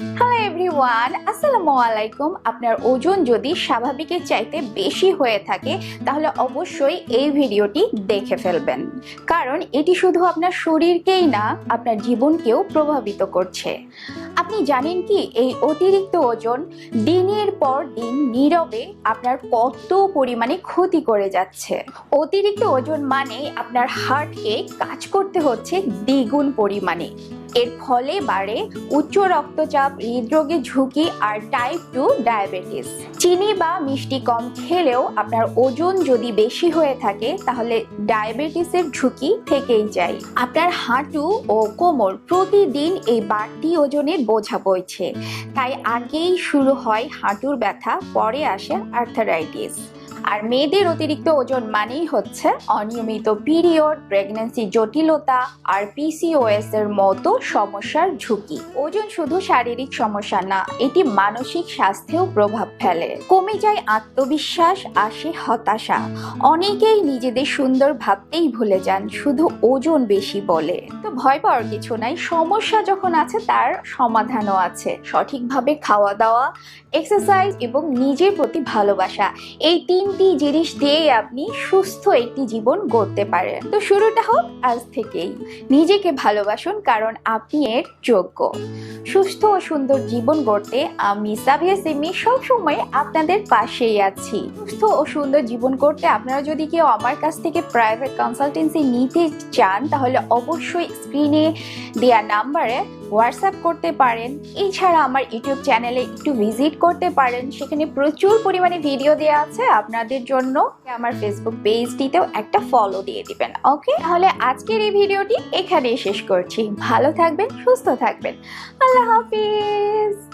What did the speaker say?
Hello everyone আসসালামু আলাইকুম। আপনার ওজন যদি স্বাভাবিকের চাইতে বেশি হয়ে থাকে, তাহলে অবশ্যই এই ভিডিওটি দেখে ফেলবেন। কারণ এটি শুধু আপনার শরীরকেই না, আপনার জীবনকেও প্রভাবিত করছে। আপনি জানেন কি, এই অতিরিক্ত ওজন দিনের পর দিন নীরবে আপনার কত পরিমাণে ক্ষতি করে যাচ্ছে। অতিরিক্ত ওজন মানে আপনার হার্টকে কাজ করতে হচ্ছে দ্বিগুণ পরিমাণে। এর ফলে বাড়ে উচ্চ রক্তচাপ হৃদরোগের ঝুঁকি আর টাইপ টু ডায়াবেটিস চিনি বা মিষ্টি কম খেলেও আপনার ওজন যদি বেশি হয়ে থাকে, তাহলে ডায়াবেটিসের ঝুঁকি থেকেই যায়। আপনার হাঁটু ও কোমর প্রতিদিন এই বাড়তি ওজনের বোঝা বইছে। তাই আগেই শুরু হয় হাঁটুর ব্যথা, পরে আসে আর্থারাইটিস আর মেয়েদের অতিরিক্ত ওজন মানেই হচ্ছে অনিয়মিত পিরিয়ড প্রেগন্যান্সি জটিলতা আর পিসিওএস এর মতো সমস্যার ঝুঁকি। ওজন শুধু শারীরিক সমস্যা না, এটি মানসিক স্বাস্থ্যেও প্রভাব ফেলে। কমে যায় আত্মবিশ্বাস, আসে হতাশা। অনেকেই নিজেদের সুন্দর ভাবতেই ভুলে যান, শুধু ওজন বেশি বলে। তো ভয় পাওয়ার কিছু নাই, সমস্যা যখন আছে তার সমাধানও আছে। সঠিকভাবে খাওয়া দাওয়া এক্সারসাইজ এবং নিজের প্রতি ভালোবাসা, এই তিনটি জিনিস দিয়ে আপনি সুস্থ একটি জীবন গড়তে পারেন। তো শুরুটা হোক আজ থেকেই। নিজেকে ভালোবাসুন কারণ আপনি এর যোগ্য। সুস্থ ও সুন্দর জীবন গড়তে আমি সাবিয়া সিমি সবসময় আপনাদের পাশেই আছি। সুস্থ ও সুন্দর জীবন করতে আপনারা যদি কেউ আমার কাছ থেকে প্রাইভেট কনসালটেন্সি নিতে চান, তাহলে অবশ্যই স্ক্রিনে দেওয়া নাম্বারে হোয়াটসঅ্যাপ করতে পারেন। এছাড়া আমার ইউটিউব চ্যানেলে একটু ভিজিট করতে পারেন। সেখানে প্রচুর পরিমাণে ভিডিও দেওয়া আছে আপনাদের জন্য। আমার ফেসবুক পেজটিতেও একটা ফলো দিয়ে দিবেন ওকে তাহলে আজকের এই ভিডিওটি এখানেই শেষ করছি। ভালো থাকবেন, সুস্থ থাকবেন। আল্লাহ হাফিজ!